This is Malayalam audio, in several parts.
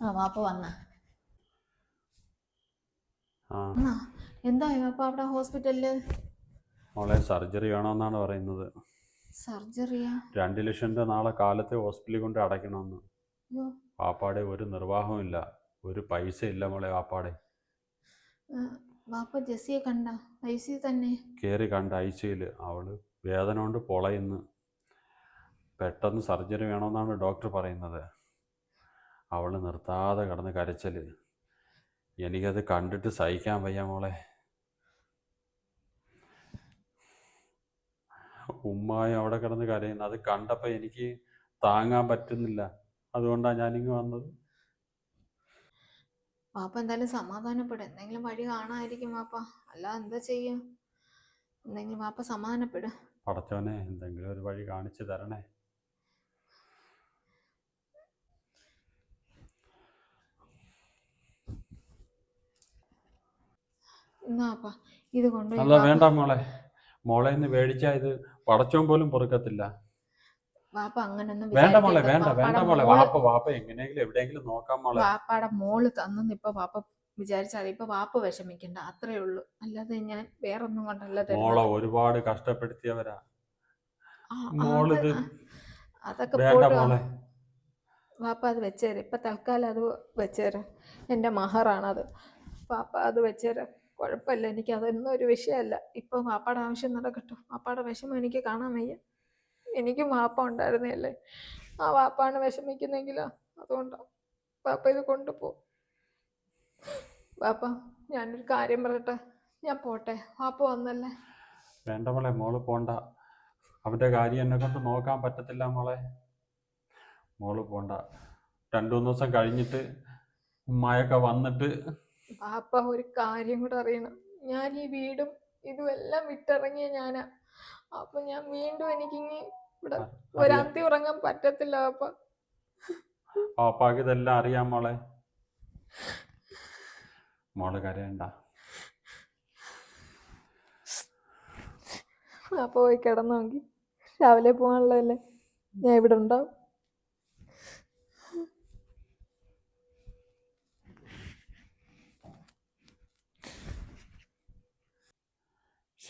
ആ വാപ്പ വന്ന. എന്തായി വാപ്പ അവിടെ ഹോസ്പിറ്റലിൽ? മോളെ സർജറി വേണമെന്നാണ് പറയുന്നത്. സർജറിയാ? രണ്ട് ലക്ഷം രൂപ നാളെ കാലത്തെ ഹോസ്പിറ്റലിൽ കൊണ്ട് അടയ്ക്കണമെന്ന്. പാപ്പാടെ വാപ്പാടെ ഒരു നിർവാഹമില്ല ഒരു പൈസ ഇല്ല മോളെ വാപ്പാടെ. കേറി വാപ്പ കണ്ട? ഐ തന്നെ? കേറി കണ്ട അവൾ വേദന കൊണ്ട് പൊളയുന്നു. പെട്ടെന്ന് സർജറി വേണമെന്നാണ് ഡോക്ടർ പറയുന്നത്. അവൾ നിർത്താതെ കിടന്ന് കരച്ചൽ എനിക്കത് കണ്ടിട്ട് സഹിക്കാൻ വയ്യ മോളെ. ഉമ്മായി അവിടെ കിടന്ന് കരയുന്നു. അത് കണ്ടപ്പോൾ എനിക്ക് താങ്ങാൻ പറ്റുന്നില്ല. അതുകൊണ്ടാണ് ഞാനിങ്ങ് വന്നത്. പാപ്പ എന്തായാലും സമാധാനപ്പെടും. എന്തെങ്കിലും വഴി കാണാതിരിക്കും പാപ്പ. അല്ല എന്താ ചെയ്യും? എന്തെങ്കിലും പാപ്പ സമാധാനപ്പെടും. പടച്ചോനെ എന്തെങ്കിലും ഒരു വഴി കാണിച്ചു തരണേ. എന്നാ വാപ്പ ഇത് കൊണ്ടുപോയി അല്ല വേണ്ട മോളെ. മോളെ ഇന്ന് മേടിച്ചാ ഇത് പടച്ചോൻ പോലും പൊറുക്കത്തില്ല. വാപ്പ അങ്ങനൊന്നും വേണ്ട മോളെ വേണ്ട വേണ്ട മോളെ. വാപ്പ വാപ്പ എങ്ങനെയെങ്കിലും എവിടെയെങ്കിലും നോക്കാം മോളെ. വാപ്പയുടെ മോൾ തന്നെന്ന് ഇപ്പൊ വാപ്പ വിചാരിച്ചാൽ ഇപ്പൊ വാപ്പ വിഷമിക്കണ്ട അത്രേ ഉള്ളൂ. അല്ലാതെ ഞാൻ വേറൊന്നും കൊണ്ടല്ല. മോളെ ഒരുപാട് കഷ്ടപ്പെടുത്തിയവരാ. ആ, മോൾ അത് ഇത് അതൊക്കെ വേണ്ട മോളെ. വാപ്പ അത് വെച്ചേര്. ഇപ്പൊ തൽക്കാലം അത് വെച്ചേര്. എന്റെ മഹറാണത്. വാപ്പ അത് വെച്ചേര്. കുഴപ്പമില്ല. എനിക്ക് അതൊന്നും ഒരു വിഷയമല്ല. ഇപ്പൊ വാപ്പാടെ ആവശ്യം നടക്കട്ടോ. വാപ്പാടെ വിഷമം എനിക്ക് കാണാൻ വയ്യ. എനിക്കും വാപ്പ ഉണ്ടായിരുന്നല്ലേ? ആ വാപ്പാണ് വിഷമിക്കുന്നെങ്കിലോ? അതുകൊണ്ടാണ് വാപ്പ ഇത് കൊണ്ടുപോ. വാപ്പ ഞാനൊരു കാര്യം പറയട്ടെ? ഞാൻ പോട്ടെ. വാപ്പ വന്നല്ലേ? വേണ്ട മോളെ മോൾ പോണ്ട. അവന്റെ കാര്യം എന്നെ കൊണ്ട് നോക്കാൻ പറ്റത്തില്ല മോളെ. മോൾ പോണ്ട. രണ്ടു മൂന്ന് ദിവസം കഴിഞ്ഞിട്ട് ഉമ്മായൊക്കെ വന്നിട്ട് പാപ്പ ഒരു കാര്യം കൂടെ അറിയണം. ഞാൻ ഈ വീടും ഇതും എല്ലാം വിട്ടിറങ്ങിയ ഞാനാ. അപ്പൊ ഞാൻ വീണ്ടും എനിക്ക് എനിക്കിങ്ങി ഇവിടെ. ഒരാന്തി ഉറങ്ങാൻ പറ്റത്തില്ല പാപ്പ പാപ്പാക്ക് ഇതെല്ലാം അറിയാം മോളെ. മോൾ കരയണ്ട. അപ്പൊ പോയി നോക്കി രാവിലെ പോകാനുള്ളതല്ലേ? ഞാൻ ഇവിടെ ഉണ്ടാവും.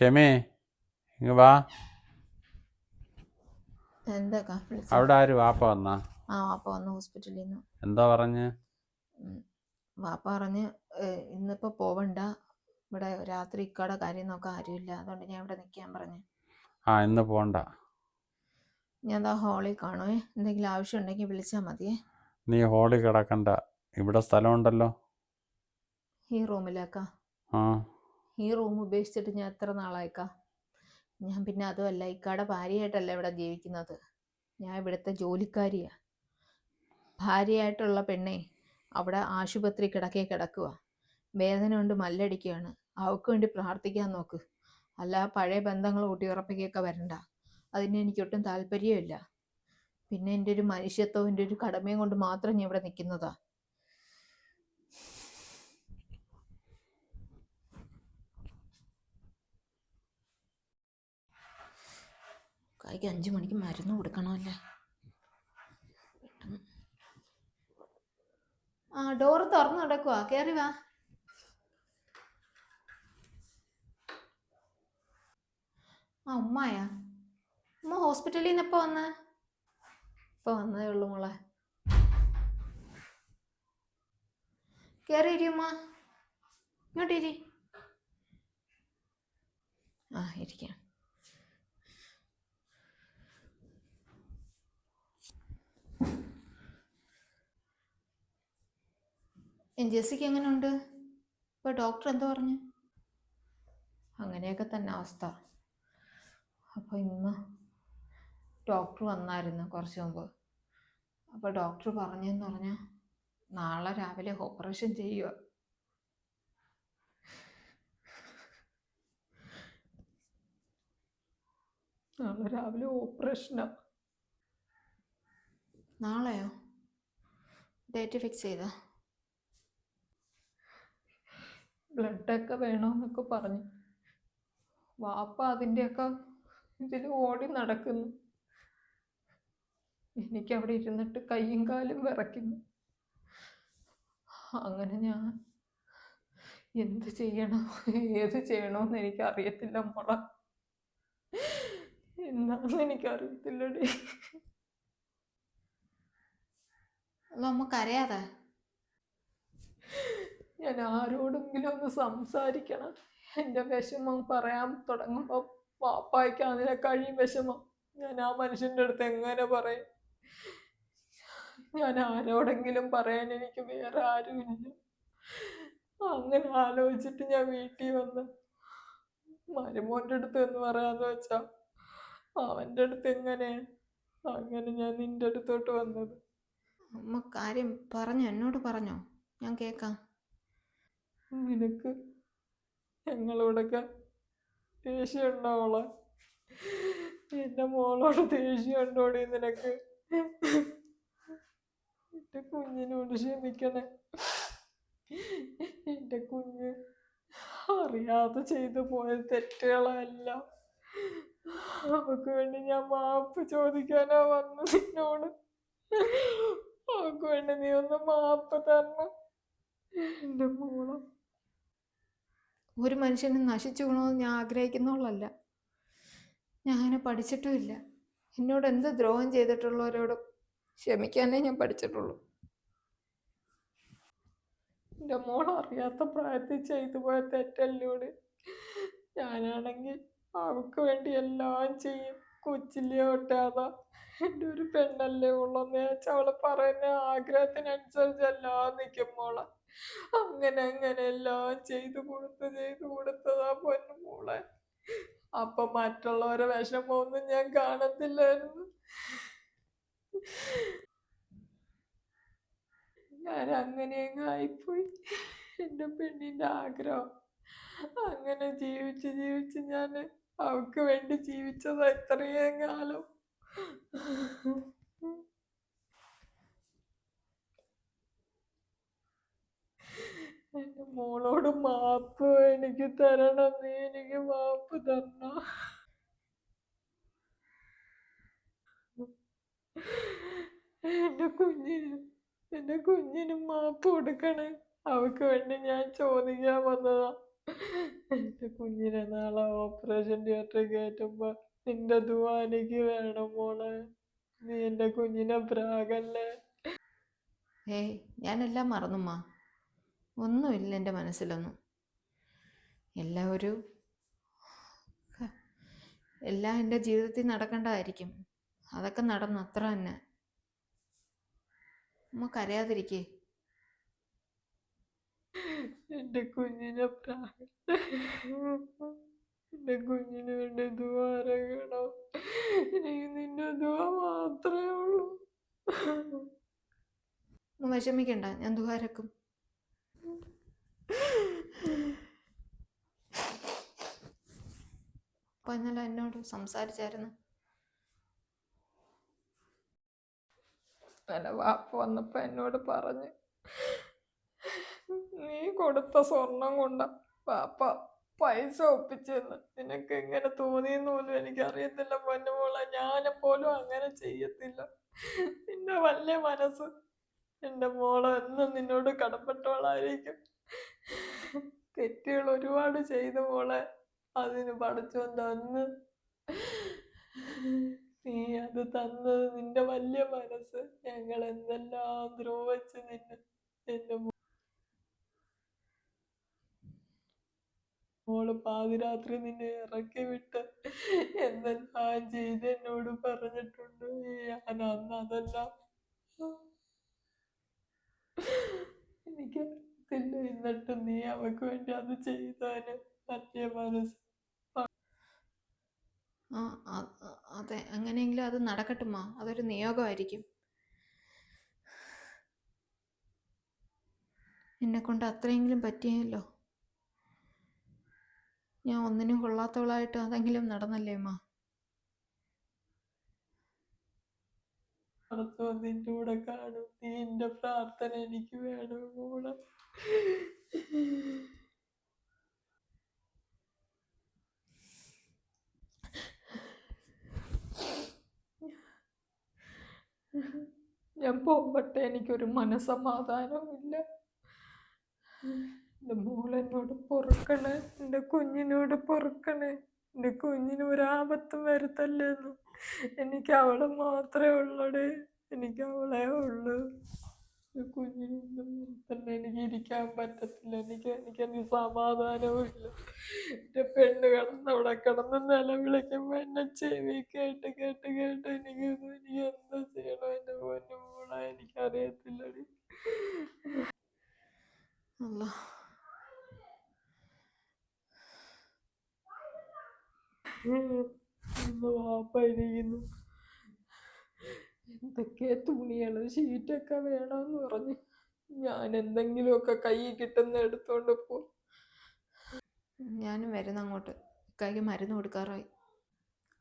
ക്ഷമേ ഇങ്ങ് വാ. അവിടെ ആര്? വാപ്പ വന്നാ? ആ വാപ്പ വന്ന് ഹോസ്പിറ്റലിൽ നിന്ന് എന്താ പറഞ്ഞ്. വാപ്പ പറഞ്ഞ് "ഏഹ്, ഇന്നിപ്പോ പോവണ്ട. ഇവിടെ രാത്രി ഇക്കാടെ കാര്യം നോക്കാൻ ആരുമില്ല. അതുകൊണ്ട് ഞാൻ ഇവിടെ നിൽക്കാൻ പറഞ്ഞു. ആ ഇന്ന് പോണ്ട. ഞാൻ ദാ ഹോളിൽ കാണുവേ. എന്തെങ്കിലും ആവശ്യം ഉണ്ടെങ്കിൽ വിളിച്ചാൽ മതിയേ. നീ ഹോളിൽ കിടക്കണ്ട. ഇവിടെ സ്ഥലമുണ്ടല്ലോ ഈ റൂമിലേക്കാ ആ. ഈ റൂം ഉപേക്ഷിച്ചിട്ട് ഞാൻ എത്ര നാളായിക്കാ? ഞാൻ പിന്നെ അതുമല്ല ഇക്കാടെ ഭാര്യയായിട്ടല്ല ഇവിടെ ജീവിക്കുന്നത്. ഞാൻ ഇവിടുത്തെ ജോലിക്കാരിയാ. ഭാര്യയായിട്ടുള്ള പെണ്ണെ അവിടെ ആശുപത്രി കിടക്കേ കിടക്കുക വേദന കൊണ്ട് മല്ലടിക്കുകയാണ്. അവൾക്ക് വേണ്ടി പ്രാർത്ഥിക്കാൻ നോക്ക്. അല്ല പഴയ ബന്ധങ്ങൾ ഊട്ടിയുറപ്പിക്കുകയൊക്കെ വരണ്ട. അതിന് എനിക്കൊട്ടും താല്പര്യമില്ല പിന്നെ എന്റെ ഒരു മനുഷ്യത്വം എന്റെ ഒരു കടമയും കൊണ്ട് മാത്രം ഞാൻ ഇവിടെ നിൽക്കുന്നതാ. കായ്ക്ക് അഞ്ച് മണിക്ക് മരുന്ന് കൊടുക്കണമല്ലേ. ആ ഡോറ് തുറന്നു കിടക്കുവാ. കയറി വാ. ആ ഉമ്മായാ? ഉമ്മ ഹോസ്പിറ്റലിൽ നിന്ന് എപ്പോ വന്ന്? ഇപ്പൊ വന്നതേ ഉള്ളൂ മോളെ. കയറി ഇരി ഉമ്മ. ഇങ്ങോട്ട് ഇരി ആ ഇരിക്കാം. എൻ ജെസ്സിക്ക് എങ്ങനെയുണ്ട് ഇപ്പോൾ ഡോക്ടർ എന്താ പറഞ്ഞു? അങ്ങനെയൊക്കെ തന്നെ അവസ്ഥ. അപ്പോൾ ഇന്ന് ഡോക്ടർ വന്നായിരുന്നു കുറച്ച് മുമ്പ്. അപ്പോൾ ഡോക്ടർ പറഞ്ഞെന്ന് പറഞ്ഞാൽ നാളെ രാവിലെ ഓപ്പറേഷൻ ചെയ്യുക നാളെ രാവിലെ ഓപ്പറേഷനാ നാളെയോ? ഡേറ്റ് ഫിക്സ് ചെയ്താ? ബ്ലഡൊക്കെ വേണമെന്നൊക്കെ പറഞ്ഞു. വാപ്പ അതിന്റെയൊക്കെ ഇതിൽ ഓടി നടക്കുന്നു. എനിക്ക് അവിടെ ഇരുന്നിട്ട് കൈയും കാലും വിറയ്ക്കുന്നു. അങ്ങനെ ഞാൻ എന്ത് ചെയ്യണം? ഏത് ചെയ്യണമെന്ന് എനിക്ക് അറിയത്തില്ല മോള. എന്താണെന്ന് എനിക്കറിയത്തില്ലടി. അല്ല അമ്മ കരയാതെ? ഞാൻ ആരോടെങ്കിലും ഒന്ന് സംസാരിക്കണം. എന്റെ വിഷമം പറയാൻ തുടങ്ങുമ്പോൾ പാപ്പായ്ക്ക് അതിനെ കഴിയും വിഷമം. ഞാൻ ആ മനുഷ്യന്റെ അടുത്ത് എങ്ങനെ പറയും? ഞാൻ ആരോടെങ്കിലും പറയാൻ എനിക്ക് വേറെ ആരുമില്ല. അങ്ങനെ ആലോചിച്ചിട്ട് ഞാൻ വീട്ടിൽ വന്ന് മരുമോന്റെ അടുത്ത് എന്ന് പറയാന്ന് വെച്ചാ അവന്റെ അടുത്ത് എങ്ങനെ അങ്ങനെ ഞാൻ നിന്റെ അടുത്തോട്ട് വന്നത്. അമ്മ കാര്യം പറഞ്ഞു? എന്നോട് പറഞ്ഞോ? ഞാൻ കേൾക്കാം നിനക്ക് ഞങ്ങളോടൊക്കെ ദേഷ്യം ഉണ്ടാവോളെ എന്റെ മോളോട് ദേഷ്യം ഉണ്ടോടി നിനക്ക്? എന്റെ കുഞ്ഞിനോട് ക്ഷമിക്കണേ. എന്റെ കുഞ്ഞ് അറിയാതെ ചെയ്തു പോയ തെറ്റുകളെല്ലാം. അവക്ക് വേണ്ടി ഞാൻ മാപ്പ് ചോദിക്കാനാ വന്നു നിന്നോട്. അവക്ക് വേണ്ടി നീ ഒന്ന് മാപ്പ് തരണം എന്റെ മോളെ ഒരു മനുഷ്യനും നശിച്ചു പോകണമെന്ന് ഞാൻ ആഗ്രഹിക്കുന്നുള്ളല്ല ഞാൻ അങ്ങനെ പഠിച്ചിട്ടുമില്ല എന്നോട് എന്ത് ദ്രോഹം ചെയ്തിട്ടുള്ളവരോടും ക്ഷമിക്കാനേ ഞാൻ പഠിച്ചിട്ടുള്ളൂ. എന്റെ മോൾ അറിയാത്ത പ്രായത്തിൽ ചെയ്തു പോയ തെറ്റല്ലോട്. ഞാനാണെങ്കിൽ അവൾക്ക് വേണ്ടി എല്ലാം ചെയ്യും. കൊച്ചിലെ ഒട്ടാതെ. എന്റെ ഒരു പെണ്ണല്ലേ ഉള്ളെന്ന് വെച്ചാൽ അവളെ പറയുന്ന ആഗ്രഹത്തിനനുസരിച്ച് എല്ലാം നിൽക്കും മോളെ. അങ്ങനെ അങ്ങനെ എല്ലാം ചെയ്തു കൊടുത്ത് ചെയ്തു കൊടുത്തതാ പൊന്നു മോളെ. അപ്പൊ മറ്റുള്ളവരെ വിഷമമൊന്നും ഞാൻ കാണത്തില്ലായിരുന്നു. ഞാൻ അങ്ങനെ അങ്ങ് ആയിപ്പോയി. എന്റെ പെണ്ണിന്റെ ആഗ്രഹം. അങ്ങനെ ജീവിച്ച് ജീവിച്ച് ഞാൻ അവൾക്ക് വേണ്ടി ജീവിച്ചത് ഇത്രയും കാലം എന്റെ മോളോട് മാപ്പ് എനിക്ക് തരണം. നീ എനിക്ക് മാപ്പ് തരണം എന്റെ കുഞ്ഞിന് എന്റെ കുഞ്ഞിന് മാപ്പ് കൊടുക്കണേ. അവൾക്ക് വേണ്ടി ഞാൻ ചോദിക്കാൻ വന്നതാ. എന്റെ കുഞ്ഞിനെ നാളെ ഓപ്പറേഷൻ തിയേറ്ററിൽ കയറ്റുമ്പോ നിന്റെ ദുവാ വേണം മോളെ. നീ എന്റെ കുഞ്ഞിനെ പ്രാകല്ലേ ഏയ് ഞാനെല്ലാം മറന്നുമ്മ ഒന്നുമില്ല എന്റെ മനസ്സിലൊന്നും. എല്ലാം ഒരു എല്ലാം എന്റെ ജീവിതത്തിൽ നടക്കേണ്ടതായിരിക്കും. അതൊക്കെ നടന്നു അത്ര തന്നെ. അമ്മ കരയാതിരിക്കേ. എന്റെ കുഞ്ഞിനെ എന്റെ കുഞ്ഞിന് വേണ്ടി എനിക്ക് നിന്റെ ദുവ മാത്രമേ ഉള്ളൂ. വിഷമിക്കണ്ട ഞാൻ ദുഹാരക്കും അപ്പൊ ഇന്നലെ എന്നോട് സംസാരിച്ചായിരുന്നു. നല്ല വാപ്പ വന്നപ്പോൾ എന്നോട് പറഞ്ഞ് നീ കൊടുത്ത സ്വർണം കൊണ്ട പാപ്പ പൈസ ഒപ്പിച്ചെന്ന്. നിനക്ക് എങ്ങനെ തോന്നിയെന്ന് പോലും എനിക്കറിയത്തില്ല പൊന്നുമോളെ ഞാനെപ്പോലും പോലും അങ്ങനെ ചെയ്യത്തില്ല. നിന്റെ വലിയ മനസ്സ് എന്റെ മോളെ എന്നും നിന്നോട് കടപ്പെട്ടവളായിരിക്കും. തെറ്റുകൾ ഒരുപാട് ചെയ്ത മോളെ. അതിന് പടച്ചോൻ തന്ന് നീ അത് തന്നത് നിന്റെ വലിയ മനസ്സ്. ഞങ്ങൾ എന്തെല്ലാം ദ്രോഹിച്ച് നിന്നെ എന്റെ മോൾ പാതിരാത്രി നിന്നെ ഇറക്കി വിട്ട് എന്തെല്ലാം ചെയ്ത് എന്നോട് പറഞ്ഞിട്ടുണ്ട്. ഞാൻ അന്ന് അതെല്ലാം എനിക്ക് പിന്നെ എന്നിട്ട് നീ അവക്ക് വേണ്ടി അത് ചെയ്താന് സത്യമാണ് മനസ്സ്. ആ അതെ. അങ്ങനെയെങ്കിലും അത് നടക്കട്ടുമാ? അതൊരു നിയോഗമായിരിക്കും. എന്നെ കൊണ്ട് അത്രയെങ്കിലും പറ്റിയല്ലോ? ഞാൻ ഒന്നിനും കൊള്ളാത്തവളായിട്ട് അതെങ്കിലും നടന്നല്ലേ അടുത്ത് നിന്റെ കൂടെ കാണും. നീ എന്റെ പ്രാർത്ഥന എനിക്ക് വേണം മോളെ. ഞാൻ പോകട്ടെ എനിക്കൊരു മനസമാധാനവും ഇല്ല എന്റെ മോളെന്നോട് പൊറുക്കണേ എന്റെ കുഞ്ഞിനോട് പൊറുക്കണേ. എന്റെ കുഞ്ഞിന് ഒരാപത്തും വരുത്തല്ലേന്ന് എനിക്ക് അവളെ മാത്രമേ ഉള്ളടേ എനിക്ക് അവളെ ഉള്ളൂ. കുഞ്ഞിനൊന്നും തന്നെ എനിക്ക് ഇരിക്കാൻ പറ്റത്തില്ല എനിക്ക് എനിക്ക് എനിക്ക് സമാധാനവും ഇല്ല എന്റെ പെണ്ണ് കിടന്ന് അവിടെ കിടന്ന് നിലവിളിക്കുമ്പോൾ എന്നെ ചെവി കേട്ട് കേട്ട് കേട്ട് എനിക്ക് എനിക്ക് എന്താ ചെയ്യണോ എന്റെ പൊന്നു മോളെ എനിക്കറിയത്തില്ലടി. അല്ലാ എന്തൊക്കെ തുണിയാണ് ഷീറ്റൊക്കെ വേണമെന്ന് പറഞ്ഞ് ഞാൻ എന്തെങ്കിലുമൊക്കെ കൈ കിട്ടുന്ന എടുത്തോണ്ട് പോ. ഞാനും വരുന്ന അങ്ങോട്ട്. ഇക്കായ്ക്ക് മരുന്ന് കൊടുക്കാറായി.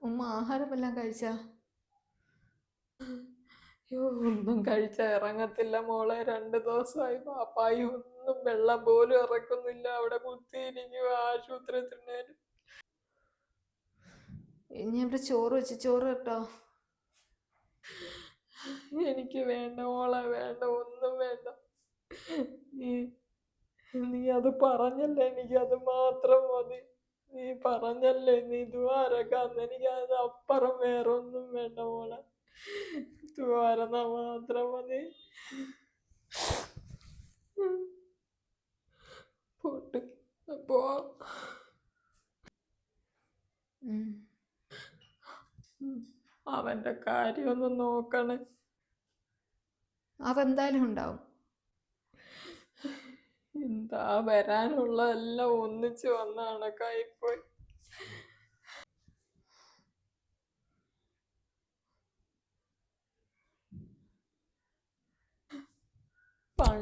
ഉമ്മ ആഹാരമെല്ലാം കഴിച്ചാ? അയ്യോ ഒന്നും കഴിച്ച ഇറങ്ങത്തില്ല മോളെ. രണ്ട് ദിവസമായി പാപ്പായി. ഒന്നും വെള്ളം പോലും ഇറക്കുന്നില്ല. അവിടെ കുത്തിയിരിക്കുക ആശുപത്രി തിന്നേന് ഇനി ഇവിടെ ചോറ് വെച്ച് ചോറ് കേട്ടോ. എനിക്ക് വേണ്ട മോളെ വേണ്ട ഒന്നും വേണ്ട. നീ നീ അത് പറഞ്ഞല്ലേ? എനിക്ക് അത് മാത്രം മതി. നീ പറഞ്ഞല്ലേ? നീ ദ്വാരക്കാന്ന് എനിക്ക് അത് അപ്പുറം വേറെ ഒന്നും വേണ്ട മോളെ. ദ്വാരന്ന മാത്രം മതി പോട്ട് പോ. അവന്റെ കാര്യം ഒന്ന് നോക്കണേ. അതെന്തായാലും ഉണ്ടാവും. എന്താ വരാനുള്ളതെല്ലാം ഒന്നിച്ചു വന്ന കണക്കായിപ്പോയി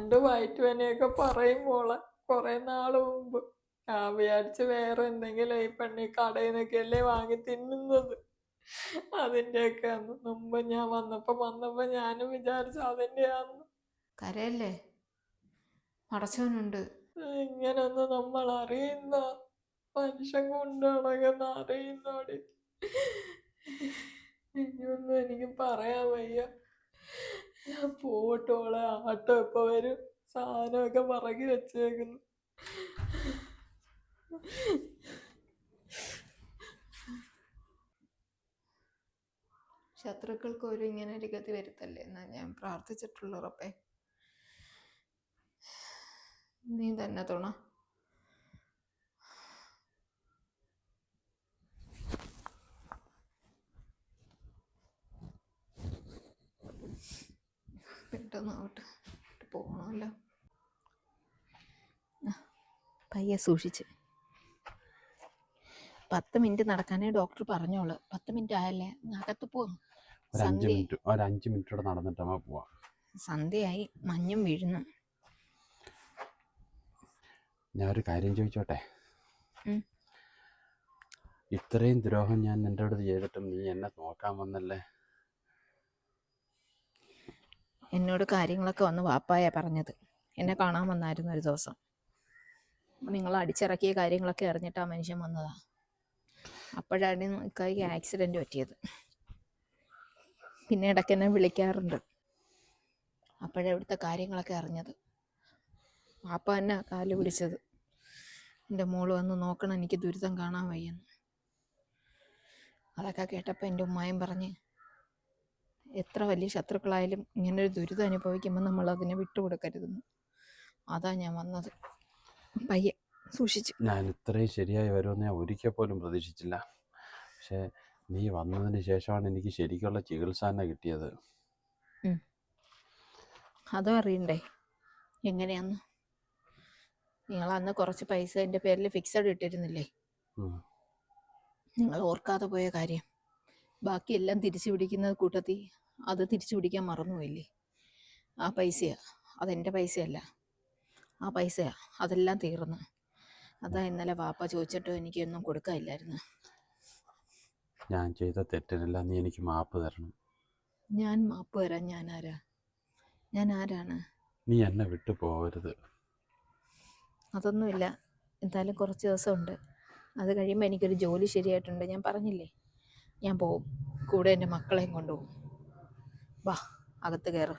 പണ്ട് വയറ്റുവനെയൊക്കെ പറയും മോളെ. കുറെ നാൾ മുമ്പ്. ഞാൻ വിചാരിച്ച് വേറെ എന്തെങ്കിലും ഈ പെണ്ണി കടയിൽ നിന്നൊക്കെ അല്ലേ വാങ്ങി തിന്നുന്നത്. അതിന്റെയൊക്കെ അന്ന് മുമ്പ് ഞാൻ വന്നപ്പോ വന്നപ്പോ ഞാനും വിചാരിച്ചു അതിന്റെയാന്ന്. കരയല്ലേ? മടച്ചവനുണ്ട്. ഇങ്ങനൊന്നും നമ്മൾ അറിയുന്ന മനുഷ്യൻ കൊണ്ട് നടക്കുന്ന അറിയുന്നോടി. ഇനിയൊന്നും എനിക്ക് പറയാൻ വയ്യ. പോട്ടോളെ ആട്ടോ ഇപ്പൊ വരും. സാധനമൊക്കെ പറകി വെച്ചേക്കുന്നു. ശത്രുക്കൾക്ക് ഒരു ഇങ്ങനെ ഒരു ഗതി വരുത്തല്ലേ എന്നാ ഞാൻ പ്രാർത്ഥിച്ചിട്ടുള്ളൂ ഉറപ്പേ. നീ തന്നെ തുണ. പെട്ടെന്നാവട്ടെ. പോകണമല്ലോ. പയ്യെ സൂക്ഷിച്ച്. പത്ത് മിനിറ്റ് നടക്കാനേ ഡോക്ടർ പറഞ്ഞോളൂ. പത്ത് മിനിറ്റ് ആയല്ലേ? അകത്ത് അഞ്ച് സന്ധ്യ. മിനിറ്റ് നടന്നിട്ട് പോവാം. സന്ധ്യയായി. മഞ്ഞും വീഴുന്നു. ഞാൻ ഒരു കാര്യം ചോദിച്ചോട്ടെ. ഇത്രയും ദ്രോഹം ഞാൻ നിന്റെ അടുത്ത് ചെയ്തിട്ടും നീ എന്നെ നോക്കാൻ വന്നല്ലേ? എന്നോട് കാര്യങ്ങളൊക്കെ വന്ന് വാപ്പായ പറഞ്ഞത്. എന്നെ കാണാൻ വന്നായിരുന്നു ഒരു ദിവസം. നിങ്ങൾ അടിച്ചിറക്കിയ കാര്യങ്ങളൊക്കെ അറിഞ്ഞിട്ട് ആ മനുഷ്യൻ വന്നതാ. അപ്പോഴാണ് ഇക്കായി ആക്സിഡന്റ് പറ്റിയത്. പിന്നെ ഇടയ്ക്ക് എന്നെ വിളിക്കാറുണ്ട്. അപ്പോഴവിടുത്തെ കാര്യങ്ങളൊക്കെ അറിഞ്ഞത്. വാപ്പ തന്നെ കാൽ പിടിച്ചത്. എന്റെ മോൾ വന്ന് നോക്കണം എനിക്ക് ദുരിതം കാണാൻ വയ്യെന്ന്. അതൊക്കെ കേട്ടപ്പോൾ എന്റെ ഉമ്മായും പറഞ്ഞ് എത്ര വലിയ ശത്രുക്കളായാലും ഒരു ദുരിതം അനുഭവിക്കുമ്പോൾ നമ്മൾ അതിനെ വിട്ടുകൊടുക്കരുതെന്ന്. അതാ ഞാൻ വന്നത്. പയ്യെ സൂക്ഷിച്ചു. ഞാൻ ഇത്രയും ശരിയായി വരുമെന്ന് ഞാൻ ഒരിക്കൽ പോലും പ്രതീക്ഷിച്ചില്ല. പക്ഷേ നീ വന്നതിന് ശേഷമാണ് എനിക്ക് ശരിക്കുള്ള ചികിത്സ തന്നെ കിട്ടിയത്. അതും അറിയണ്ടേ? എങ്ങനെയാന്ന്? നിങ്ങൾ അന്ന് കുറച്ച് പൈസ എന്റെ പേരിൽ ഫിക്സഡ് ഇട്ടിരുന്നില്ലേ? നിങ്ങൾ ഓർക്കാതെ പോയ കാര്യം. ബാക്കിയെല്ലാം തിരിച്ചു പിടിക്കുന്നത് കൂട്ടത്തിൽ അത് തിരിച്ചു പിടിക്കാൻ മറന്നുപോയില്ലേ? ആ പൈസയാ. അതെന്റെ പൈസയല്ല. ആ പൈസയാ. അതെല്ലാം തീർന്ന്. അതാ ഇന്നലെ വാപ്പ ചോദിച്ചിട്ട് എനിക്കൊന്നും കൊടുക്കാനില്ലായിരുന്നു. ഞാൻ ചെയ്ത തെറ്റിനെല്ലാം നീ എനിക്ക് മാപ്പ് തരണം. ഞാൻ മാപ്പ് തരാൻ ഞാൻ ആരാ? ഞാൻ ആരാണ്? നീ എന്നെ വിട്ടു പോകരുത്. അതൊന്നുമില്ല. എന്തായാലും കുറച്ച് ദിവസമുണ്ട്. അത് കഴിയുമ്പോൾ എനിക്കൊരു ജോലി ശരിയായിട്ടുണ്ട്. ഞാൻ പറഞ്ഞില്ലേ? ഞാൻ പോവും. കൂടെ എന്റെ മക്കളെയും കൊണ്ടുപോകും. വാ അകത്ത് കയറ്